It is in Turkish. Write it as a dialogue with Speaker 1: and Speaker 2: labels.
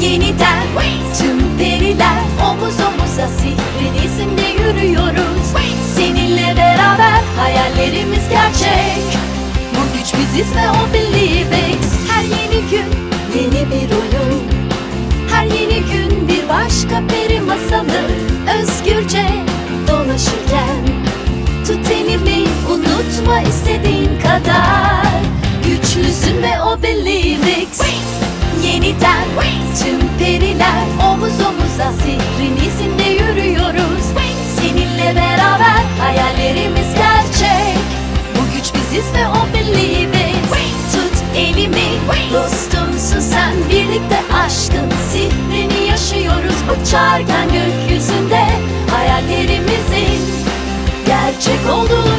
Speaker 1: Yeniden. Tüm periler omuz omuza sihrin izinde yürüyoruz. Seninle beraber hayallerimiz gerçek. Bu güç biziz ve o Believix Her yeni gün yeni bir oyun. Her yeni gün bir başka peri masalı. Özgürce dolaşırken Tut elimi unutma istediğin kadar. Güçlüsün ve o Believix Yeniden. Tüm periler omuz omuza sihrin izinde yürüyoruz. Seninle beraber hayallerimiz gerçek. Bu güç biziz ve o Tut elimi dostumsun sen birlikte aşkın sihrini yaşıyoruz. Uçarken gökyüzünde hayallerimizin gerçek olduğu